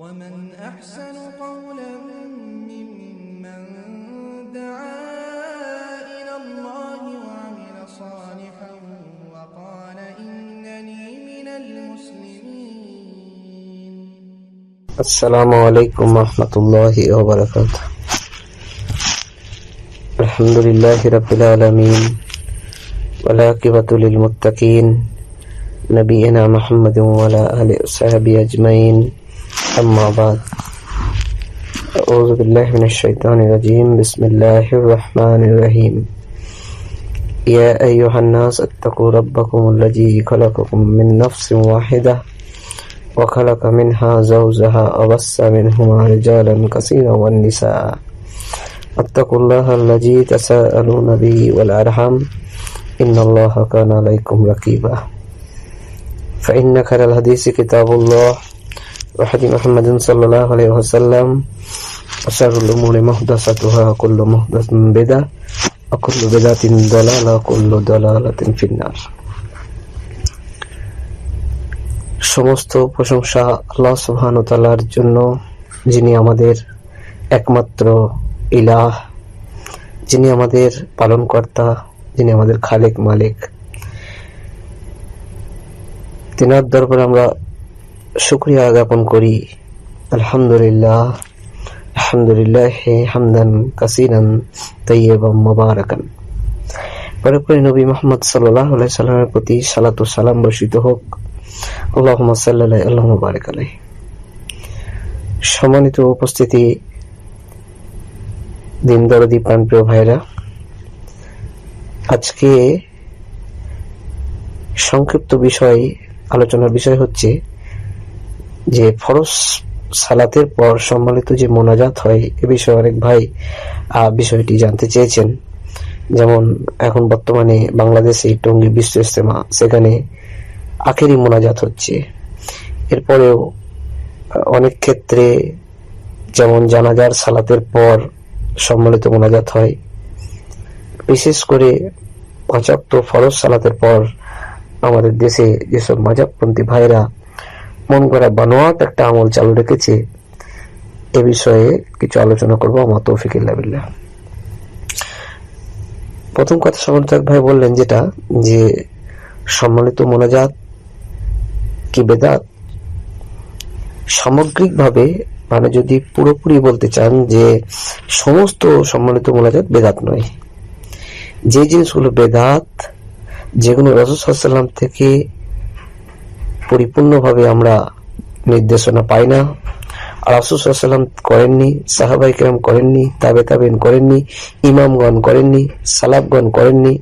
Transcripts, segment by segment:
ومن أحسن قولا ممن دعا إلى الله وعمل صالحا وقال إنني من المسلمين. السلام عليكم ورحمة الله وبركاته. الحمد لله رب العالمين. والعاقبة للمتقين. نبينا محمد وعلى آله وصحبه أجمعين. أما بعد. أعوذ بالله من الشيطان الرجيم. بسم الله الرحمن الرحيم. يا أيها الناس اتقوا ربكم الذي خلقكم من نفس واحدة وخلق منها زوجها وبث منهما رجالا كثيرا والنساء اتقوا الله الذي تساءلون به والأرحم إن الله كان عليكم رقيبا. فإن خير الحديث كتاب الله. وحدي محمد صلى الله عليه وسلم وشر الأمور محدثاتها وكل محدث بدعة وكل بدعة ضلالة وكل ضلالة في النار সমস্ত প্রশংসা আল্লাহ সুবহান তালার জন্য যিনি আমাদের একমাত্র ইলাহ যিনি আমাদের পালনকর্তা যিনি আমাদের খালেক মালিক তিনার দরবারে আমরা শুক্রিয়া জ্ঞাপন করি। আলহামদুলিল্লাহ আলহামদুলিল্লাহ হামদান কাসিরান তৈয়বাম মোবারকান। পরে পরে নবী মোহাম্মদ সাল্লাহ সাল্লামের প্রতি সালাতু সালাম বর্ষিত হোক। আল্লাহ সাল্লাহ আল্লাহ বারেক আলাই সম্মানিত উপস্থিতি দিন দরদি প্রাণপ্রিয় ভাইরা আজকে সংক্ষিপ্ত বিষয়, আলোচনার বিষয় হচ্ছে যে ফরজ সালাতের পর সম্মিলিত যে মোনাজাত হয়, এ বিষয়ে অনেক ভাই বিষয়টি জানতে চেয়েছেন। যেমন, এখন বর্তমানে বাংলাদেশে টঙ্গী বিশ্ব ইস্তেমা সেখানে আখেরি মোনাজাত হচ্ছে। এরপরেও অনেক ক্ষেত্রে যেমন জানাজার সালাতের পর সম্মিলিত মোনাজাত হয়, বিশেষ করে পাঁচাত্ত ফরজ সালাতের পর আমাদের দেশে যেসব মাজাবপন্থী ভাইরা মন করা বানোয়াট একটা আমল চালু রেখেছে। এ বিষয়ে কিছু আলোচনা করব আমার তৌফিকুল্লাহ বিল্লাহ। প্রথম কথা সমর্থক ভাই বললেন যেটা, যে সম্মানিত মোনাজাত কি বেদাত? সামগ্রিকভাবে মানে যদি পুরোপুরি বলতে চান যে সমস্ত সম্মানিত মোনাজাত বেদাত নয়। যে জিনিসগুলো বেদাত যেগুলো রসুসাল্লাম থেকে পরিপূর্ণভাবে আমরা নির্দেশনা পাই না। রসুসাল্লাম করেননি সাহাবাই কেরাম করেননি তাবে তাবেন করেননি, ইমামগণ করেননি সালাবগণ করেননি।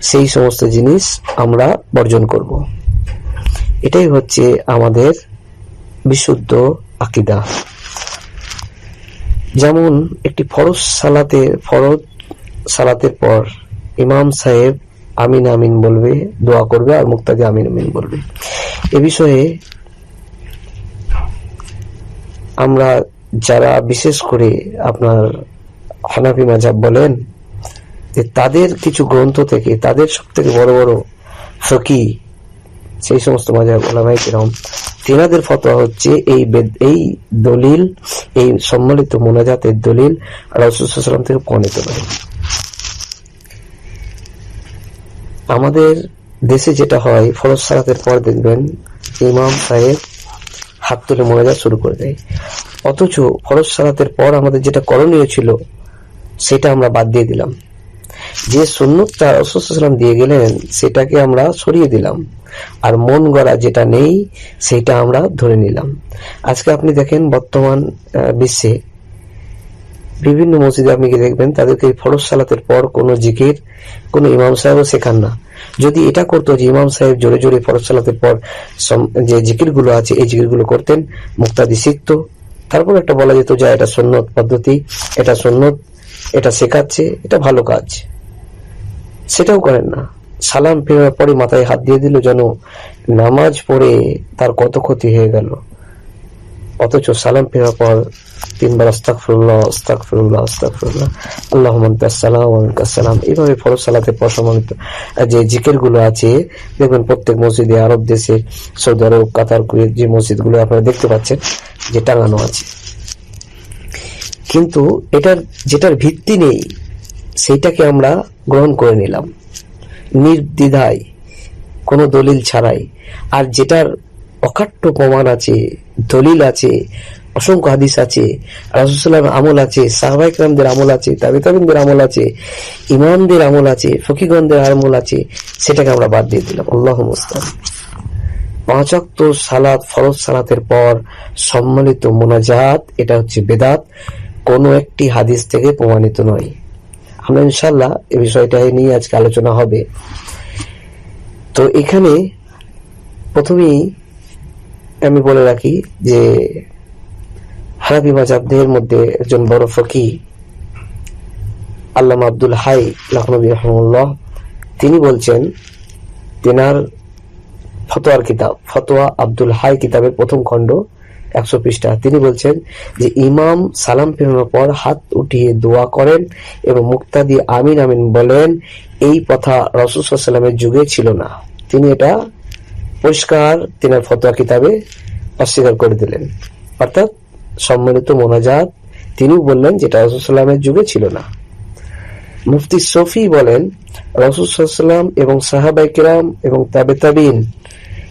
সেই সমস্ত জিনিস আমরা বর্জন করব। এটাই হচ্ছে আমাদের বিশুদ্ধ আকিদা। যেমন একটি ফরজ সালাতে, ফরজ সালাতের পর ইমাম সাহেব আমিন আমিন বলবে, দোয়া করবে আর মুক্তাদি আমিন আমিন বলবে। এ বিষয়ে আমরা যারা বিশেষ করে আপনার হানাফি মাজাব বলেন, যে তাদের কিছু গ্রন্থ থেকে, তাদের সব থেকে বড় বড় ফকি সেই সমস্ত মাজাব ওলামাই কিরম, তেনাদের ফতোয়া হচ্ছে এই এই দলিল, এই সম্মিলিত মোনাজাতের দলিল রাসুসাল্লাম থেকে প্রণীত নয় আমাদের দেশে যেটা হয়, ফরজ সালাতের পর দেখবেন ইমাম সাহেব হাত তুলে মোনাজাত শুরু করে দেয়। অথচ ফরজ সালাতের পর আমাদের যেটা করণীয় ছিল, সেটা আমরা বাদ দিয়ে দিলাম। যে সুন্নতটা রসুলাম দিয়ে গেলেন, সেটাকে আমরা সরিয়ে দিলাম। আর মন গড়া যেটা নেই, সেটা আমরা ধরে নিলাম। আজকে আপনি দেখেন বর্তমান বিশ্বে বিভিন্ন মসজিদে আপনি কি দেখবেন, তাদেরকে ফরজ সালাতের পর কোনো জিকির, কোনো ইমাম সাহেবও শেখান না। যদি এটা করতো যে ইমাম সাহেব জোরে জোরে ফরজ সালাতের পর যে জিকিরগুলো আছে, এই জিকিরগুলো করতেন, মুক্তাদি শিখতো। তারপর একটা বলা যেত যা এটা সন্ন্যত পদ্ধতি, এটা সন্ন্যত এটা শেখাচ্ছে, এটা ভালো কাজ। সেটাও করেন না। সালাম ফেরার পরে মাথায় হাত দিয়ে দিল যেন নামাজ পড়ে তার কত ক্ষতি হয়ে গেল। অথচ সালাম ফেরার পর তিনবার আস্তাগফিরুল্লাহ আস্তাগফিরুল্লাহ আল্লাহুম্মা আনতাস সালাম সালাম। এইভাবে ফরজ সালাতে পর যে জিকিরগুলো আছে, দেখবেন প্রত্যেক মসজিদে আরব দেশে, সৌদি আরব, কাতার, কুয়েত যে মসজিদগুলো আপনারা দেখতে পাচ্ছেন, যে টাঙানো আছে। কিন্তু এটার, যেটার ভিত্তি নেই, সেইটাকে আমরা গ্রহণ করে নিলাম। নির্দ্বিধায়, কোনো দলিল ছাড়াই। আর যেটার অকাট্য প্রমাণ আছে, দলিল আছে, অসংখ্য হাদিস আছে রাসুসাল্লাম আমল আছে সাহবাইক রামদের আমল আছে, তাবিতাবিনদের আমল আছে, ইমামদের আমল আছে, ফকিগণদের আমল আছে, সেটাকে আমরা বাদ দিয়ে দিলাম। আল্লাহ মুস্তান পাঁচ ওয়াক্ত সালাত, ফরজ সালাতের পর সম্মিলিত মোনাজাত, এটা হচ্ছে বেদাত, কোনো একটি হাদিস থেকে প্রমাণিত নয়। আমরা ইনশাল্লাহ এ বিষয়টা নিয়ে আজকে আলোচনা হবে। তো এখানে প্রথমেই আমি বলে রাখি যে হানাফি মাজাবদের মধ্যে একজন বড় ফকি আল্লামা আব্দুল হাই লখনবী রহমুল্লাহ তিনি বলছেন, তেনার ফতোয়ার কিতাব, ফতোয়া আব্দুল হাই কিতাবের প্রথম খণ্ড একশো পৃষ্ঠা। তিনি বলছেন যে ইমাম সালাম ফেরানোর পর হাত উঠিয়ে দোয়া করেন এবং মুক্তা দিয়ে আমিন আমিন বলেন, এই কথা রসুসাল্লামের যুগে ছিল না। তিনি এটা পরিষ্কার তিনার ফতোয়া কিতাবে অস্বীকার করে দিলেন। অর্থাৎ সম্মানিত মোনাজাত তিনি বললেন যেটা রসুসাল্লামের যুগে ছিল না। মুফতি সফি বলেন রসুসাল্লাম এবং সাহাবাই কিরাম এবং তাবে তাবিন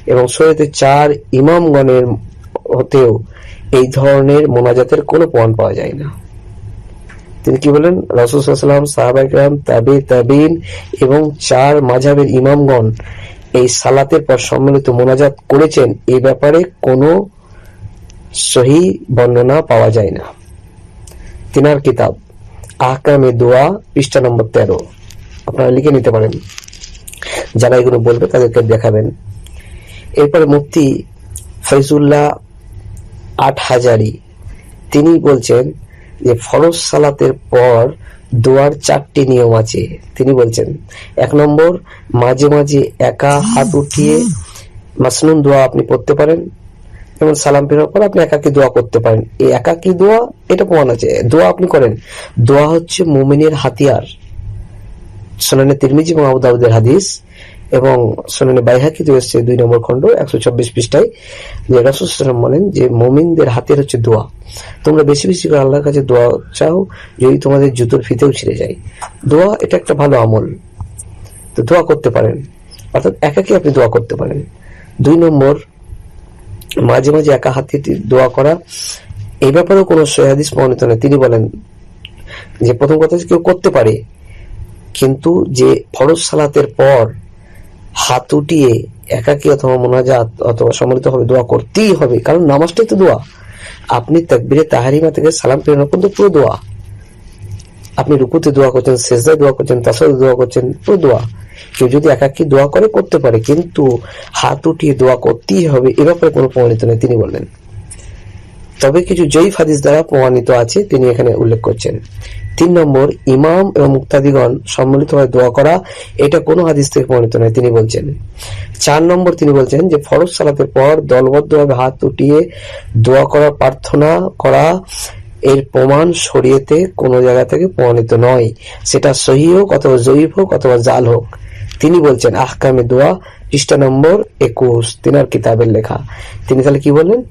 এবং সৈয়দে চার ইমামগণের হতেও এই ধরনের মোনাজাতের কোনো প্রমাণ পাওয়া যায় না। তিনি কি বলেন? রসুলাম সাহাবাইকরাম তাবে তাবিন এবং চার মাঝাবের ইমামগণ এই সালাতের পর সম্মিলিত মোনাজাত করেছেন এই ব্যাপারে কোনো সহি বর্ণনা পাওয়া যায় না। তিনার কিতাব, আহকামে দোয়া, পৃষ্ঠা নম্বর তেরো। আপনারা লিখে নিতে পারেন। যারা এগুলো বলবে তাদেরকে দেখাবেন। এরপরে মুফতি ফৈজুল্লাহ আট হাজারি তিনি বলছেন যে, ফরজ সালাতের পর দোয়ার চারটি নিয়ম আছে। তিনি বলছেন, এক নম্বর, মাঝে মাঝে একা হাত উঠিয়ে মাসনুন দোয়া আপনি পড়তে পারেন। যেমন সালাম ফেরার পর আপনি একাকি দোয়া করতে পারেন। এই একাকি দোয়া, এটা প্রমাণ আছে। দোয়া আপনি করেন। দোয়া হচ্ছে মুমিনের হাতিয়ার। সোনানে তিরমিজি এবং আবু হাদিস। এবং সোনানে বাইহাকিতে এসছে দুই নম্বর খণ্ড, একশো চব্বিশ পৃষ্ঠায় যে বলেন যে, মোমিনদের হাতের হচ্ছে দোয়া। তোমরা বেশি বেশি করে আল্লাহর কাছে দোয়া চাও যদি তোমাদের জুতোর ফিতেও ছিঁড়ে যায়। দোয়া এটা একটা ভালো আমল। তো দোয়া করতে পারেন। অর্থাৎ একাকে আপনি দোয়া করতে পারেন। দুই নম্বর, মাঝে মাঝে একা হাতে দোয়া করা। এই ব্যাপারেও কোনো সহাদিস প্রমাণিত নেই। তিনি বলেন যে, প্রথম কথা কেউ করতে পারে, কিন্তু যে ফরজ সালাতের পর হাত উঠিয়ে একাকি অথবা মোনাজাত অথবা সম্মিলিত হবে দোয়া করতেই হবে। কারণ নামাজটাই তো দোয়া। আপনি তাকবিরে তাহারিমা থেকে সালাম প্রেরণ কিন্তু পুরো দোয়া। আপনি রুকুতে দোয়া করছেন শেষদায় দোয়া করছেন তাসরে দোয়া করছেন, পুরো দোয়া। কেউ যদি একাকি দোয়া করে, করতে পারে। কিন্তু হাত উঠিয়ে দোয়া করতেই হবে, এ ব্যাপারে কোনো প্রমাণিত নেই, তিনি বললেন। তবে কিছু জয়ীফ হাদিস দ্বারা প্রমাণিত আছে, তিনি এখানে উল্লেখ করছেন। তিন নম্বর, ইমাম এবং মুক্তাদিগণ সম্মিলিতভাবে দোয়া করা, এটা কোনো হাদিস থেকে প্রমাণিত নয়, তিনি বলছেন। চার নম্বর, তিনি বলছেন যে, ফরজ সালাতের পর দলবদ্ধভাবে হাত উঠিয়ে দোয়া করা, প্রার্থনা করা, এর প্রমাণ শরীয়তে কোনো জায়গা থেকে প্রমাণিত নয়। সেটা সহি হোক অথবা জয়ীফ হোক অথবা জাল হোক। তিনি বলছেন, আহকামে দোয়া, পৃষ্ঠা নম্বর একুশ, তিনার কিতাবের লেখা। তিনি তাহলে কি বললেন?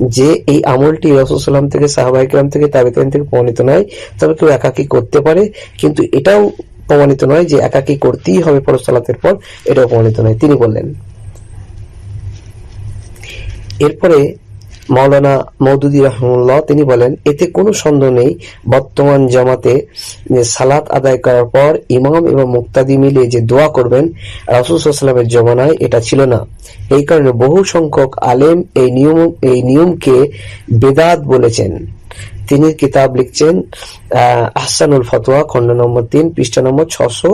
যে এই আমলটি রসুলাম থেকে সাহাবাহিকরাম থেকে তাবেতাইন থেকে প্রমাণিত নয়। তবে কেউ একাকি করতে পারে, কিন্তু এটাও প্রমাণিত নয় যে একাকি করতেই হবে পরসালাতের পর, এটাও প্রমাণিত নয়। তিনি বললেন, এরপরে মাওলানা মৌদুদি রহমুল্লাহ, তিনি বলেন, এতে কোনো সন্দেহ নেই, বর্তমান জামাতে সালাত আদায় করার পর ইমাম এবং মুক্তাদি মিলে যে দোয়া করবেন রাসুসাল্লামের জমানায় এটা ছিল না। এই কারণে বহু সংখ্যক আলেম এই নিয়ম, এই নিয়মকে বেদাত বলেছেন। তিনি কিতাব লিখছেন আহসানুল ফতোয়া, খণ্ড নম্বর তিন, পৃষ্ঠা নম্বর ছশো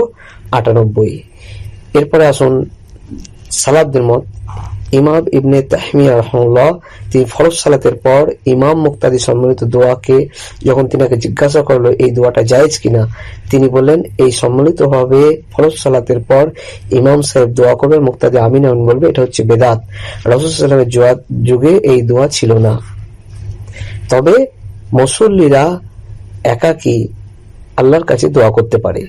আটানব্বই। এরপরে আসুন সালাদদের মত ইমাম ইবনে তাহমিয়া রহমুল্লাহ তিনি ফরজ সালাতের পর ইমাম মুক্তাদি সম্মিলিত দোয়াকে যখন তিনাকে জিজ্ঞাসা করল এই দোয়াটা জায়েজ কিনা, তিনি বললেন, এই সম্মিলিত ভাবে ফরজ সালাতের পর ইমাম সাহেব দোয়া করবে মুক্তাদি আমিন আমিন বলবে, এটা হচ্ছে বেদাত। রসুল সাল্লামের যুগে এই দোয়া ছিল না। তবে মুসল্লিরা একাকী আল্লাহর কাছে দোয়া করতে পারে।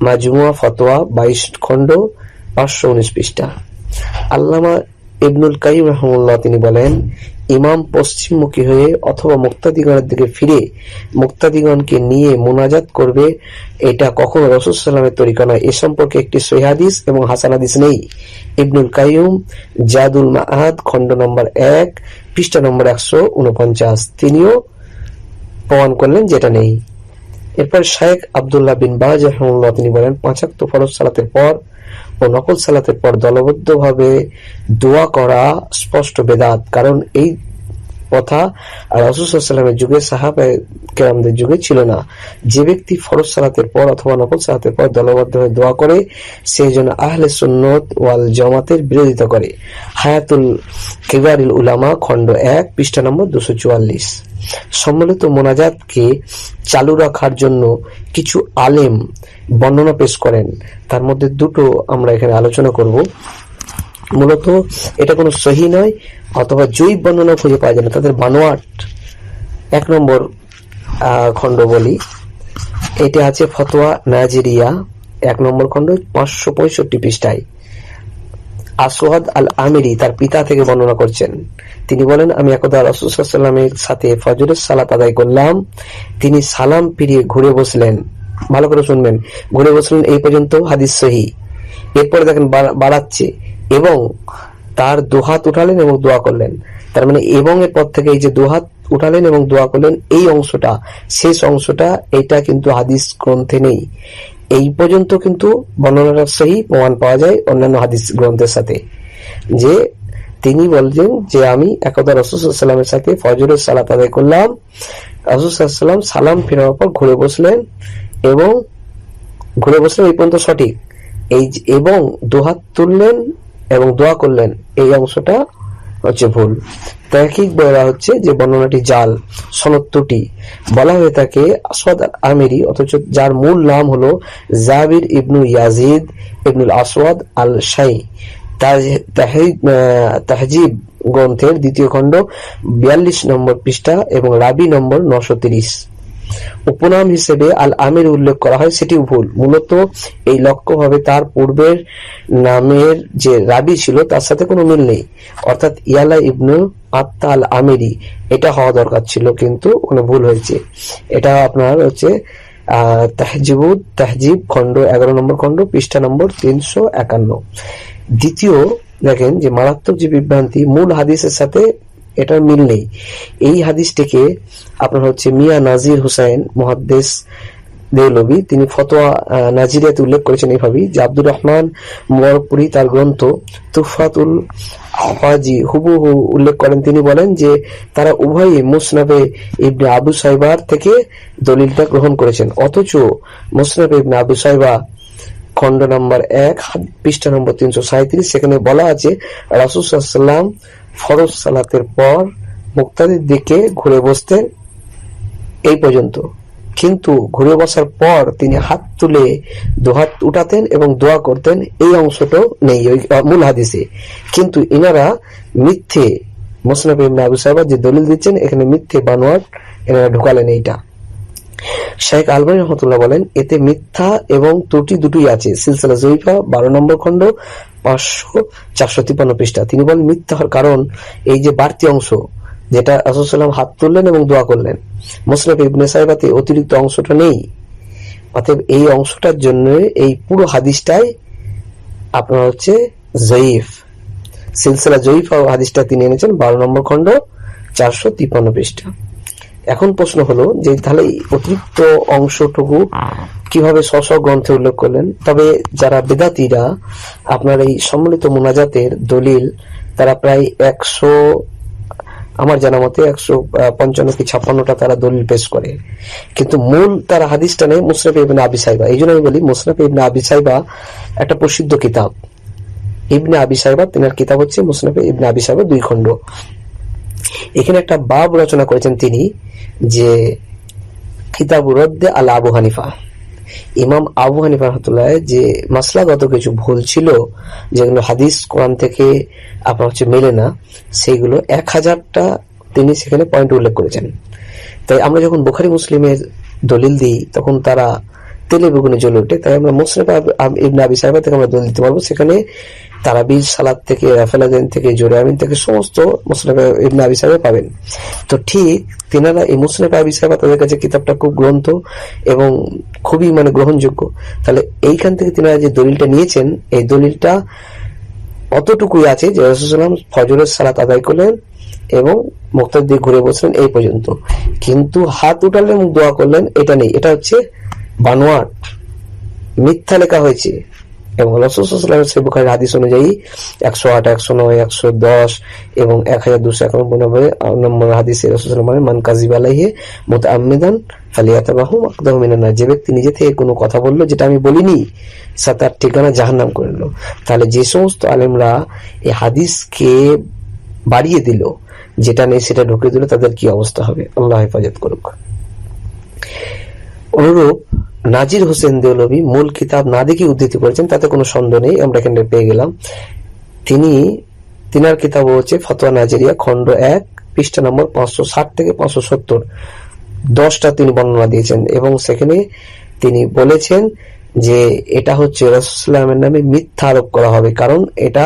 মাজমুয়া ফতোয়া বাইশ খণ্ড পাঁচশো উনিশ পৃষ্ঠা। আল্লামা ইবনুল কাইম রহমুল্লাহ তিনি বলেন, ইমাম পশ্চিমমুখী হয়ে অথবা মুক্তাদিগণের দিকে ফিরে মুক্তাদিগণকে নিয়ে মোনাজাত করবে, এটা কখনো রসুল সাল্লামের তরিকা নয়। এ সম্পর্কে একটি সহিহাদিস এবং হাসান হাদিস নেই। ইবনুল কাইম জাদুল মাহাদ খণ্ড নম্বর এক, পৃষ্ঠা নম্বর একশো উনপঞ্চাশ। তিনিও প্রমাণ করলেন যেটা নেই। এরপর শায়েখ আবদুল্লাহ বিন বাজ রহমুল্লাহ তিনি বলেন, পাঁচাক্ত ফরজ সালাতের পর ও নকল সালাতের পর দলবদ্ধভাবে দোয়া করা স্পষ্ট বেদাত কারণ এই কথা আর রাসুসাল্লামের যুগে সাহাবে কেরামদের যুগে ছিল না। যে ব্যক্তি ফরজ সালাতের পর অথবা নকল সালাতের পর দলবদ্ধ হয়ে দোয়া করে, সেই জন্য আহলে সুন্নত ওয়াল জামাতের বিরোধিতা করে। হায়াতুল কেবারিল উলামা, খণ্ড এক, পৃষ্ঠা নম্বর দুশো চুয়াল্লিশ। সম্মিলিত মোনাজাতকে চালু রাখার জন্য কিছু আলেম বর্ণনা পেশ করেন। তার মধ্যে দুটো আমরা এখানে আলোচনা করব। মূলত এটা কোনো সহি নয়, অথবা জৈব বর্ণনা খুঁজে পাওয়া যায় না। তাদের বানোয়াট এক নম্বর খণ্ড বলি। এটা আছে ফতোয়া নাজিরিয়া, এক নম্বর খণ্ড, পাঁচশো পঁয়ষট্টি পৃষ্ঠায়। আসওয়াদ আল আমিরি তার পিতা থেকে বর্ণনা করছেন। তিনি বলেন, আমি একদা রসুলামের সাথে ফজরের সালাত আদায় করলাম। তিনি সালাম ফিরিয়ে ঘুরে বসলেন। ভালো করে শুনবেন। ঘুরে বসলেন, এই পর্যন্ত হাদিস সহি। এরপরে দেখেন বাড়া- বাড়াচ্ছে। এবং তার দুহাত উঠালেন এবং দোয়া করলেন। তার মানে এবং এর পর থেকে এই যে দুহাত উঠালেন এবং দোয়া করলেন, এই অংশটা, শেষ অংশটা, এটা কিন্তু হাদিস গ্রন্থে নেই। এই পর্যন্ত কিন্তু বর্ণনাটা সহি, প্রমাণ পাওয়া যায় অন্যান্য হাদিস গ্রন্থের সাথে। যে তিনি বলছেন যে আমি একদা রসুলামের সাথে ফজরের সালাত আদায় করলাম। রসুলাম সালাম ফেরার পর ঘুরে বসলেন এবং ঘুরে বসলেন, এই পর্যন্ত সঠিক। এই এবং দুহাত তুললেন এবং দোয়া করলেন, এই অংশটা হচ্ছে ভুল। তাকিক বলা হচ্ছে যে বর্ণনাটি জাল, সনদ ত্রুটি বলা হয়ে থাকে আসওয়াদ আমিরি অথচ যার মূল নাম হলো জাবির ইবনু ইয়াজিদ ইবনুল আসওয়াদ আল শাই তাহজিব গ্রন্থের দ্বিতীয় খণ্ড বিয়াল্লিশ নম্বর পৃষ্ঠা এবং রাবি নম্বর নশো তিরিশ। উপনাম হিসেবে আল আমির উল্লেখ করা হয়, সেটিও ভুল। মূলত এই লক্ষ্যভাবে তার পূর্বের নামের যে রাবি ছিল, তার সাথে কোনো মিল নেই। অর্থাৎ ইয়ালা ইবনু আত্মা আল আমিরি এটা হওয়া দরকার ছিল, কিন্তু ওখানে ভুল হয়েছে। এটা আপনার হচ্ছে তাহজিবুদ তাহজিব খণ্ড, এগারো নম্বর খণ্ড, পৃষ্ঠা নম্বর তিনশো একান্ন। দ্বিতীয়, দেখেন যে মারাত্মক যে বিভ্রান্তি, মূল হাদিসের সাথে এটার মিল নেই। এই হাদিসটিকে আপনার হচ্ছে মিয়া নাজির হুসাইন মহাদ্দেশ দেউলবি তিনি ফতোয়া নাজিরিয়াতে উল্লেখ করেছেন এইভাবেই যে আব্দুর রহমান মোয়ারপুরি তার গ্রন্থ তুফাতুল হাজি হুবহু উল্লেখ করেন। তিনি বলেন যে তারা উভয়ই মুসনাবে ইবনে আবু সাইবার থেকে দলিলটা গ্রহণ করেছেন। অথচ মুসনাবে ইবনে আবু সাইবা খণ্ড নম্বর এক পৃষ্ঠা নম্বর তিনশো সাঁত্রিশ সেখানে বলা আছে রাসুসাল্লাম ফরজ সালাতের পর মুক্তাদের দিকে ঘুরে বসতেন এই পর্যন্ত। কিন্তু ঘুরে বসার পর তিনি হাত তুলে দুহাত উঠাতেন এবং দোয়া করতেন, এই অংশটাও নেই, ওই মূল হাদিসে। কিন্তু ইনারা মিথ্যে ইবনে আবু সাহেব যে দলিল দিচ্ছেন, এখানে মিথ্যে বানোয়াট এনারা ঢুকালেন এইটা। শেখ আলবানী রহমতুল্লাহ বলেন, এতে মিথ্যা এবং ত্রুটি দুটোই আছে। সিলসিলা জয়ীফা বারো নম্বর খণ্ড, পাঁচশো চারশো তিপ্পান্ন পৃষ্ঠা। তিনি বলেন, মিথ্যা হওয়ার কারণ এই যে বাড়তি অংশ, যেটা রাসূলুল্লাহ হাত তুললেন এবং দোয়া করলেন। মুসলিম ইবনে সাহেবাতে অতিরিক্ত অংশটা নেই। অতএব এই অংশটার জন্য এই পুরো হাদিসটাই আপনার হচ্ছে জয়ীফ। সিলসিলা জয়ীফা হাদিসটা তিনি এনেছেন, বারো নম্বর খণ্ড, চারশো তিপ্পান্ন পৃষ্ঠা। এখন প্রশ্ন হলো যে তাহলে অতিরিক্ত অংশটুকু কীভাবে স্ব গ্রন্থে উল্লেখ করলেন? তবে যারা বেদাতিরা আপনার এই সম্মিলিত মোনাজাতের দলিল তারা প্রায় একশো আমার জানা মতে একশো পঞ্চান্ন কি ছাপ্পান্নটা তারা দলিল পেশ করে। কিন্তু মূল তারা হাদিসটা নেই মুসরাফ ইবনে আবি সাইবা। এই জন্য আমি বলি মুসরাফ ইবনে আবি সাইবা একটা প্রসিদ্ধ কিতাব। ইবনে আবি সাইবা তিনার কিতাব হচ্ছে মুসনাফে ইবনে আবি সাইবা দুই খণ্ড। এখানে একটা বাব রচনা করেছেন তিনি যে কিতাব রদ্দে আল আবু হানিফা। ইমাম আবু হানিফা রহমতুল্লাহ যে মাসলাগত কিছু ভুল ছিল, যেগুলো হাদিস কোরআন থেকে আপনার হচ্ছে মেলে না, সেইগুলো এক হাজারটা তিনি সেখানে পয়েন্ট উল্লেখ করেছেন। তাই আমরা যখন বুখারি, মুসলিমের দলিল দিই, তখন তারা তেলে বেগুনে জ্বলে ওঠে তাই আমরা মুসলিম ইবনে আবি সাহেবা থেকে আমরা দলিল দিতে পারব। সেখানে তারাবিজ সালাদ থেকে, রাফেলাদিন থেকে জোরে আমিন থেকে সমস্ত মুসলিম ইবনে আবি সাহেব পাবেন। তো ঠিক তিনারা এই মুসলিম আবি সাহেবা তাদের কাছে কিতাবটা খুব গ্রন্থ এবং খুবই মানে গ্রহণযোগ্য। তাহলে এইখান থেকে তিনারা যে দলিলটা নিয়েছেন, এই দলিলটা অতটুকুই আছে যে রসুলাম ফজরের সালাত আদায় করলেন এবং মুক্তার দিয়ে ঘুরে বসলেন এই পর্যন্ত। কিন্তু হাত উঠালেন এবং দোয়া করলেন, এটা নেই। এটা হচ্ছে বানোয়াট, মিথ্যা লেখা হয়েছে। এবং রসুলামের সেই বুখারের হাদিস অনুযায়ী একশো আট, একশো নয়, একশো দশ এবং এক হাজার দুশো একানব্বই নম্বর হাদিসে রসুলাম মান কাজিব আলাইহে মোত আমিদান যে ব্যক্তি নিজে থেকে কোনো কথা বলল, যেটা আমি বলিনি, সে তার ঠিকানা জাহান্নাম করে নিল। তাহলে যে সমস্ত আলেমরা এই হাদিসকে বাড়িয়ে দিল, যেটা নেই সেটা ঢুকে দিল তাদের কি অবস্থা হবে? আল্লাহ হেফাজত করুক। অনুরূপ নাজির হোসেন দেওলভি মূল কিতাব না দেখে উদ্ধৃতি করেছেন, তাতে কোনো সন্দেহ নেই, আমরা এখানে পেয়ে গেলাম। তিনি, তিনার কিতাব হচ্ছে ফতোয়া নাজেরিয়া, খণ্ড এক, পৃষ্ঠা নম্বর পাঁচশো ষাট থেকে পাঁচশো সত্তর। দশটা তিনি বর্ণনা দিয়েছেন এবং সেখানে তিনি বলেছেন যে এটা হচ্ছে রসুলামের নামে মিথ্যা আরোপ করা হবে, কারণ এটা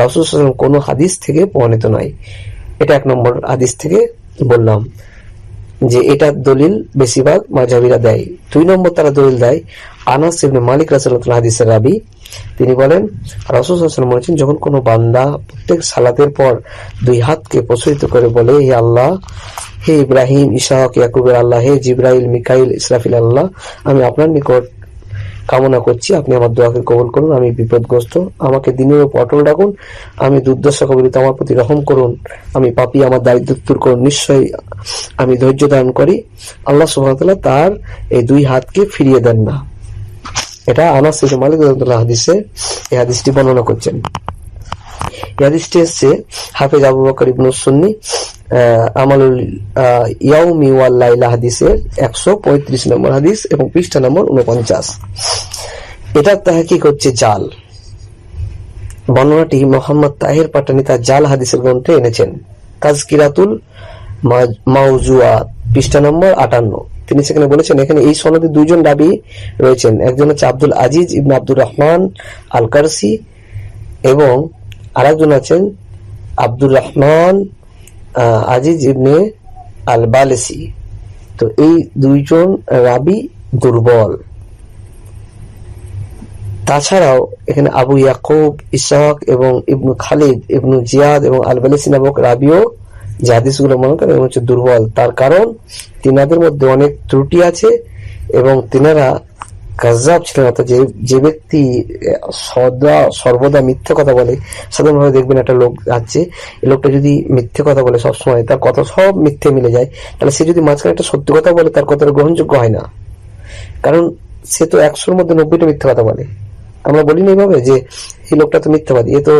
রসুলাম কোনো হাদিস থেকে প্রমাণিত নয়। এটা এক নম্বর হাদিস থেকে বললাম। যে এটা দলিল বেশিরভাগ মাঝাবিরা দেয়। দুই নম্বর তারা দলিল দেয়, আনাস ইবনে মালিক রাসুল্লাহ হাদিসের রাবি। তিনি বলেন, রাসুল হাসান বলেছেন, যখন কোনো বান্দা প্রত্যেক সালাতের পর দুই হাতকে প্রসারিত করে বলে, হে আল্লাহ, হে ইব্রাহিম ইসাহক ইয়াকুবের আল্লাহ, হে জিব্রাইল, মিকাইল, ইসরাফিল আল্লাহ, আমি আপনার নিকট কামনা করছি। আপনি আমার দোয়াকে কবল করুন আমি বিপদগ্রস্ত। আমাকে দিনের উপর অটল রাখুন আমি দুর্দশা কবিতা আমার প্রতি রহম করুন। আমি পাপি আমার দারিদ্র দূর করুন। নিশ্চয়ই আমি ধৈর্য দান করি। আল্লাহ সুহামতাল্লাহ তার এই দুই হাতকে ফিরিয়ে দেন না। এটা আনাস মালিক হাদিসে এই হাদিসটি বর্ণনা করছেন। হাদিসটি এসছে হাফেজ আবু বকর ইবনু সুন্নি আহ, আমালুল ইয়াউমি ওয়াল লাইলা হাদিসের একশো পঁয়ত্রিশ নম্বর হাদিস এবং পৃষ্ঠা নম্বর উনপঞ্চাশ। এটা তাহাকিক হচ্ছে জাল। বর্ণনাটি মোহাম্মদ তাহির পাটানি তার জাল হাদিসের গ্রন্থে এনেছেন। তাজকিরাতুল মা- মাউজুয়াত পৃষ্ঠা নম্বর আটান্ন। তিনি সেখানে বলেছেন, এখানে এই সনদে দুইজন দাবি রয়েছেন। একজন হচ্ছে আব্দুল আজিজ ইবনে আব্দুর রহমান আল কারসি এবং আরেকজন আছেন আব্দুর রহমান আজিজ ইবনে আল বালেসি তো এই দুইজন রাবি দুর্বল। তাছাড়াও এখানে আবু ইয়াকুব ইসাক এবং ইবনু খালিদ, ইবনু জিয়াদ এবং আল বালিসি নামক রাবিও যে হাদিসগুলো মনে করেন হচ্ছে দুর্বল। তার কারণ, তিনাদের মধ্যে অনেক ত্রুটি আছে এবং তিনারা কাজাব ছিলেন, অর্থাৎ যে যে ব্যক্তি সদা, সর্বদা মিথ্যে কথা বলে, সাধারণভাবে দেখবেন একটা লোক যাচ্ছে এই লোকটা যদি মিথ্যে কথা বলে সবসময়, তার কথা সব মিথ্যে মিলে যায়, তাহলে সে যদি মাঝখানে একটা সত্যি কথা বলে, তার কথাটা গ্রহণযোগ্য হয় না। কারণ সে তো একশোর মধ্যে নব্বইটা মিথ্যে কথা বলে। আমরা বলি না এইভাবে যে, এই লোকটা তো মিথ্যাবাদী, এ তো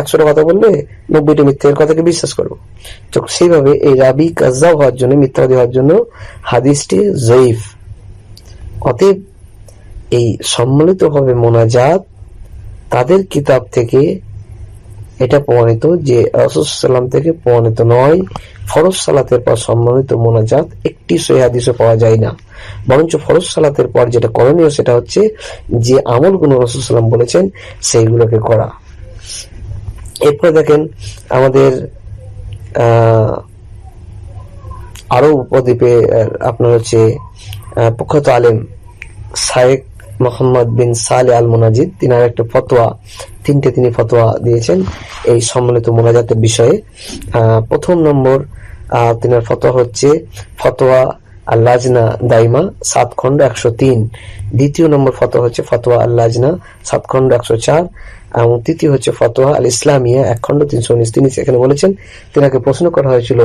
একশোটা কথা বললে নব্বইটা মিথ্যে, এর কথাকে বিশ্বাস করব। তো সেইভাবে এই রাবি কাজাব হওয়ার জন্য, মিথ্যাবাদী হওয়ার জন্য হাদিসটি জয়ীফ। অতএব এই সম্মিলিতভাবে মোনাজাত তাদের কিতাব থেকে এটা প্রমাণিত যে রসুলাম থেকে প্রমাণিত নয়, ফরজ সালাতের পর সম্মানিত মোনাজাত একটি সহি হাদিসও পাওয়া যায় না। বরঞ্চ ফরজ সালাতের পর যেটা করণীয় সেটা হচ্ছে যে আমলগুলো রসুলাম বলেছেন সেইগুলোকে করা। এরপরে দেখেন আমাদের, আহ আরও উপদ্বীপে আপনার হচ্ছে প্রখ্যাত আলেম শায়েক মোহাম্মদ বিন সালে আল মোনাজিদ তিনি আর একটা ফতোয়া, তিনটে তিনি ফতোয়া দিয়েছেন এই সম্মিলিত মোনাজাতের বিষয়ে। প্রথম নম্বর তিনার ফতোয়া হচ্ছে ফতোয়া আল্লাজনা দাইমা, সাত খণ্ড একশো তিন। দ্বিতীয় নম্বর ফতোয়া হচ্ছে ফতোয়া আল্লাজনা, সাত খণ্ড একশো চার। এবং তৃতীয় হচ্ছে ফতোয়া আল ইসলামিয়া এক খণ্ড তিনশো উনিশ। তিনি সেখানে বলেছেন, তিনাকে প্রশ্ন করা হয়েছিল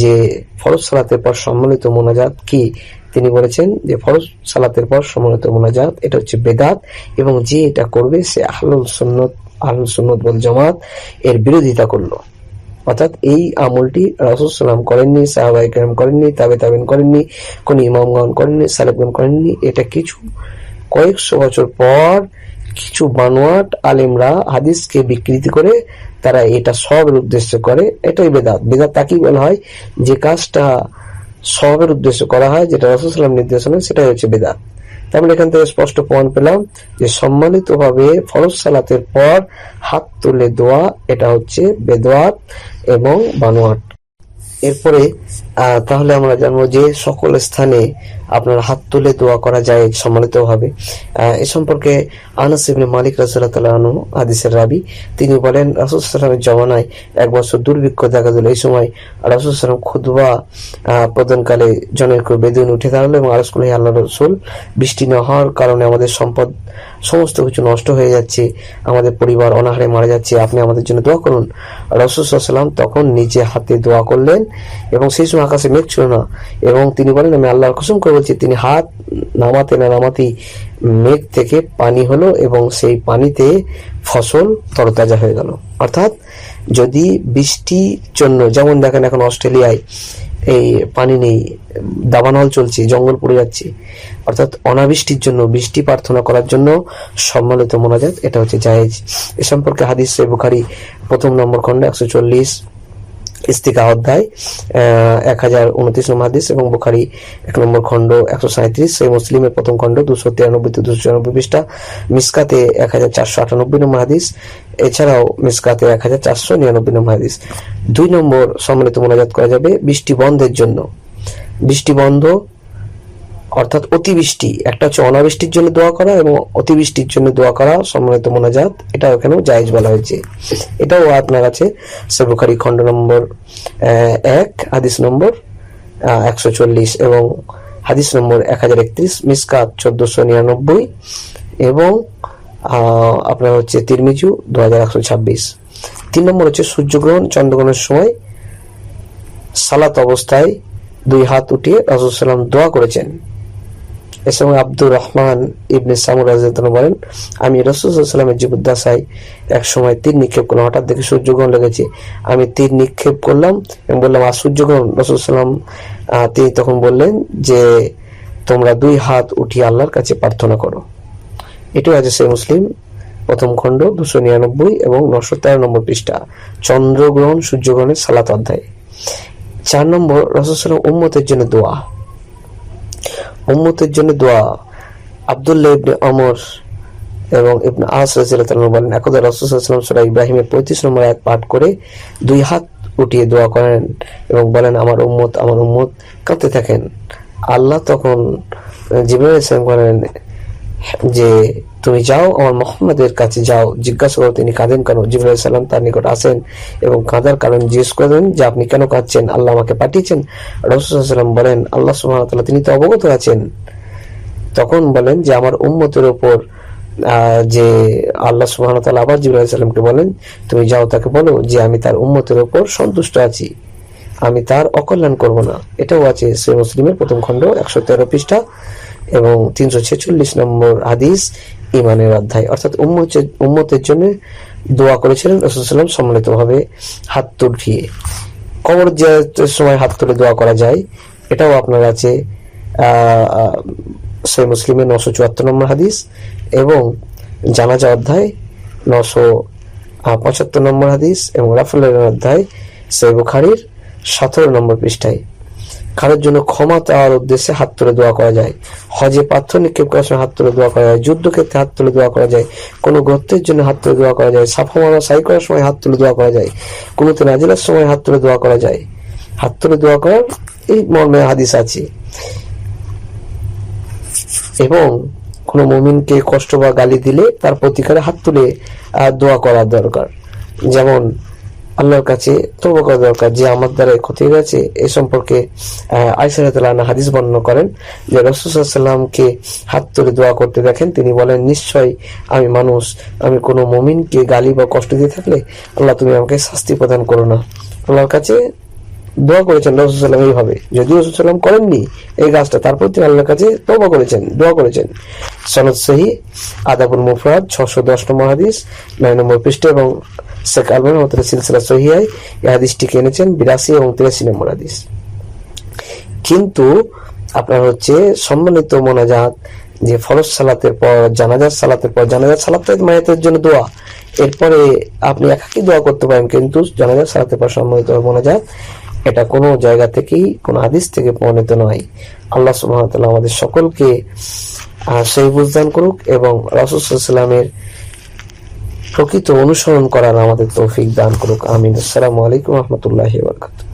যে ফরজ সালাতের পর সম্মিলিত মোনাজাত কি? তিনি বলেছেন যে ফরজ সালাতের পর সম্মিলিত মোনাজাত, এটা হচ্ছে বেদাত, এবং যে এটা করবে সে আহলুল সুন্নত আহলুল সুন্নত বল জামাত এর বিরোধিতা করল। অর্থাৎ এই আমলটি রাসুলাম করেননি সাহাবাই কেরাম করেননি তাবে তাবেন করেননি, কোন ইমামগণ করেননি সালেবগণ করেননি। এটা কিছু কয়েকশো বছর পর কিছু বানোয়াট আলেমরা হাদিসকে বিকৃতি করে তারা এটা সবের উদ্দেশ্য করে। এটাই বেদাত। বেদাত তাকেই বলা হয় যে কাজটা সবের উদ্দেশ্য করা হয়, যেটা রসুলাম নির্দেশনা সেটাই হচ্ছে বেদাত। তারপরে এখান থেকে স্পষ্ট প্রমাণ পেলাম যে সম্মানিতভাবে ফরজ সালাতের পর হাত তুলে দোয়া, এটা হচ্ছে বেদোয়াত এবং বানোয়াট। এরপরে তাহলে আমরা জানব যে সকল স্থানে আপনার হাত তুলে দোয়া করা যায় সম্মানিত ভাবে এ সম্পর্কে আনাস ইবনে মালিক রাসূলুল্লাহ আনহু হাদিসের রাবি তিনি বলেন রাসূল জমানায় এক বছর দুর্ভিক্ষ দেখা দিল। এই সময় রাসূল সাল্লাম খুতবা আহ, প্রদানকালে জনৈক বেদুইন উঠে দাঁড়াল এবং আরজ করল "হে আল্লাহ রসুল বৃষ্টি না হওয়ার কারণে আমাদের সম্পদ সমস্ত কিছু নষ্ট হয়ে যাচ্ছে আমাদের পরিবার অনাহারে মারা যাচ্ছে আপনি আমাদের জন্য দোয়া করুন। রসুলাম তখন নিজে হাতে দোয়া করলেন এবং সেই সময় আকাশে মেঘ ছিল না এবং তিনি বলেন আমি আল্লাহর কসম করে বলছি, তিনি হাত নামাতে না নামাতেই মেঘ থেকে পানি হলো এবং সেই পানিতে ফসল তরতাজা হয়ে গেল। অর্থাৎ যদি বৃষ্টির জন্য, যেমন দেখেন এখন অস্ট্রেলিয়ায় এই পানি নেই, দাবানল চলছে, জঙ্গল পড়ে যাচ্ছে, অর্থাৎ অনাবৃষ্টির জন্য, বৃষ্টি প্রার্থনা করার জন্য সম্মানিত মোনাজাত, এটা হচ্ছে জায়েজ। এ সম্পর্কে হাদিস বুখারী প্রথম নম্বর খণ্ড একশো চল্লিশ ইস্তিকা অধ্যায় এক হাজার উনত্রিশ নম্বর হাদিস এবং বুখারি এক নম্বর খণ্ড একশো সাঁত্রিশ সেই মুসলিমের প্রথম খণ্ড দুশো তিরানব্বই থেকে দুশো চুরানব্বই পৃষ্ঠা, মিসকাতে এক হাজার চারশো আটানব্বই নম্বর হাদিস, এছাড়াও মিসকাতে এক হাজার চারশো নিরানব্বই নম্বর হাদিস। দুই নম্বর সম্মিলিত মোনাজাত করা যাবে, বৃষ্টি বন্ধের জন্য। বৃষ্টি বন্ধ অর্থাৎ অতিবৃষ্টি, একটা হচ্ছে অনাবৃষ্টির জন্য দোয়া করা এবং অতিবৃষ্টির জন্য দোয়া করা সম্মানিত মোনাজাত এটা এখানেও জায়েজ বলা হয়েছে। এটাও আপনার আছে সবুখারি খণ্ড নম্বর এক, হাদিস নম্বর একশো চল্লিশ এবং হাদিস নম্বর এক হাজার একত্রিশ, মিসকাত চোদ্দশো নিরানব্বই এবং আপনার হচ্ছে তিরমিজু দু হাজার একশো ছাব্বিশ। তিন নম্বর হচ্ছে সূর্যগ্রহণ চন্দ্রগ্রহণের সময় সালাত অবস্থায় দুই হাত উঠিয়ে রাসুলসাল্লাম দোয়া করেছেন। এ সময় আব্দুর রহমান ইবনে সামুর বলেন, আমি রসুলামের জীবদ্দাসায় এক সময় তীর নিক্ষেপ করলাম। হঠাৎ দেখে সূর্যগ্রহণ লেগেছে। আমি তীর নিক্ষেপ করলাম এবং বললাম, আর সূর্যগ্রহণ? রসুলাম তিনি তখন বললেন যে, তোমরা দুই হাত উঠিয়ে আল্লাহর কাছে প্রার্থনা করো। এটাও আছে সে মুসলিম, প্রথম খণ্ড, দুশো নিরানব্বই এবং নশো তেরো নম্বর পৃষ্ঠা, চন্দ্রগ্রহণ, সূর্যগ্রহণের সালাত অধ্যায়। চার নম্বর রসুলাম উম্মতের জন্য দোয়া। উম্মতের জন্য দোয়া। আবদুল্লাহ ইবনে অমর এবং ইবনে আস রাজিয়াল্লাহু বলেন, একদা রাসূলুল্লাহ সূরা ইব্রাহিমের 35 নম্বর এক পাঠ করে দুই হাত উঠিয়ে দোয়া করেন এবং বলেন, আমার উম্মত আমার উম্মত, কাঁদতে থাকেন। আল্লাহ তখন জিবরাইল ইসলাম বলেন যে তুমি যাও, আমার মোহাম্মদের কাছে যাও। জিজ্ঞাসা করো, তিনি কাঁদেন কেন? সাল্লাম তার নিকট আসেন এবং কাঁদার কারণ জিজ্ঞেস করেন যে, আপনি কেন কাঁদছেন? আল্লাহ আমাকে পাঠিয়েছেন। রসুলাম বলেন, আল্লাহ সুহামতাল্লাহ তিনি তো অবগত আছেন। তখন বলেন যে, আমার উম্মতের ওপর যে আল্লাহ তাআলা আবার জিবরাইল সাল্লামকে বলেন, তুমি যাও, তাকে বলো যে, আমি তার উম্মতের ওপর সন্তুষ্ট আছি। আমি তার অকল্যাণ করব না। এটাও আছে সে মুসলিমের প্রথম খণ্ড, একশো তেরো পৃষ্ঠা এবং তিনশো ছেচল্লিশ নম্বর হাদিস। ইমানের অধ্যায়। অর্থাৎ উম্মতের জন্য দোয়া করেছিলেন রসুলাম সম্মিলিতভাবে হাত তুলিয়ে কবর যে সময় হাত তুলে দোয়া করা যায়। এটাও আপনার আছে সেই মুসলিমের নশো চুয়াত্তর নম্বর হাদিস এবং জানাজা অধ্যায় নশো পঁচাত্তর নম্বর হাদিস এবং রাফুলের অধ্যায় সই বুখারির সতেরো নম্বর পৃষ্ঠায়। কারোর জন্য ক্ষমা চাওয়ার উদ্দেশ্যে হাত তুলে দোয়া করা যায়। হজে পাথর নিক্ষেপ করার সময় হাত তুলে দোয়া করা যায়। যুদ্ধক্ষেত্রে হাত তুলে দোয়া করা যায়। কোনো গর্তের জন্য হাত তুলে দোয়া করা যায়। সাফা মারা সাই করার সময় হাত তুলে দোয়া করা যায়। কোনোতে নাজিলার সময় হাত তুলে দোয়া করা যায়। হাত তুলে দোয়া করার এই মর্মে হাদিস আছে। এবং কোনো মুমিনকে কষ্ট বা গালি দিলে তার প্রতিকারে হাত তুলে দোয়া করা দরকার। যেমন আল্লাহর কাছে তৌবা করা দরকার, যে আমার দ্বারা ক্ষতি গেছে এ সম্পর্কে আয়সালাম হাদিস বর্ণনা করেন যে রসুসাল্লামকে হাত তুলে দোয়া করতে দেখেন। তিনি বলেন, নিশ্চয় আমি মানুষ, আমি কোনো মমিনকে গালি বা কষ্ট দিয়ে থাকলে আল্লাহ তুমি আমাকে শাস্তি প্রদান করো না। আল্লাহর কাছে দোয়া করেছেন রসুলাম এইভাবে। যদিও রসুলাম করেননি এই গাছটা তারপর তিনি আল্লাহর কাছে তৌবা করেছেন, দোয়া করেছেন। সনদ সহি, আদাবুল মুফরাদ, ছশো দশ নম্বর হাদিস, নয় নম্বর পৃষ্ঠে এবং শেখ সিলসিলা হাদিসটিকে এনেছেন বিরাশি এবং তিরাশি নম্বর হাদিস। কিন্তু আপনার হচ্ছে সম্মানিত মোনাজাত যে ফরজ সালাতের পর, জানাজার সালাতের পর, জানাজার মায়াতের জন্য দোয়া। এরপরে আপনি একাকি দোয়া করতে পারেন, কিন্তু জানাজার সালাতের পর সম্মিলিত মোনাজাত, এটা কোনো জায়গা থেকেই, কোনো হাদিস থেকে প্রমাণিত নয়। আল্লাহ সুবহানাহু আমাদের সকলকে সেই বুঝদান করুক এবং রাসূলুল্লাহামের প্রকৃত অনুসরণ করার আমাদের তৌফিক দান করুক। আমিন। আসসালামু আলাইকুম রহমতুল্লাহ বারাকাতুহু।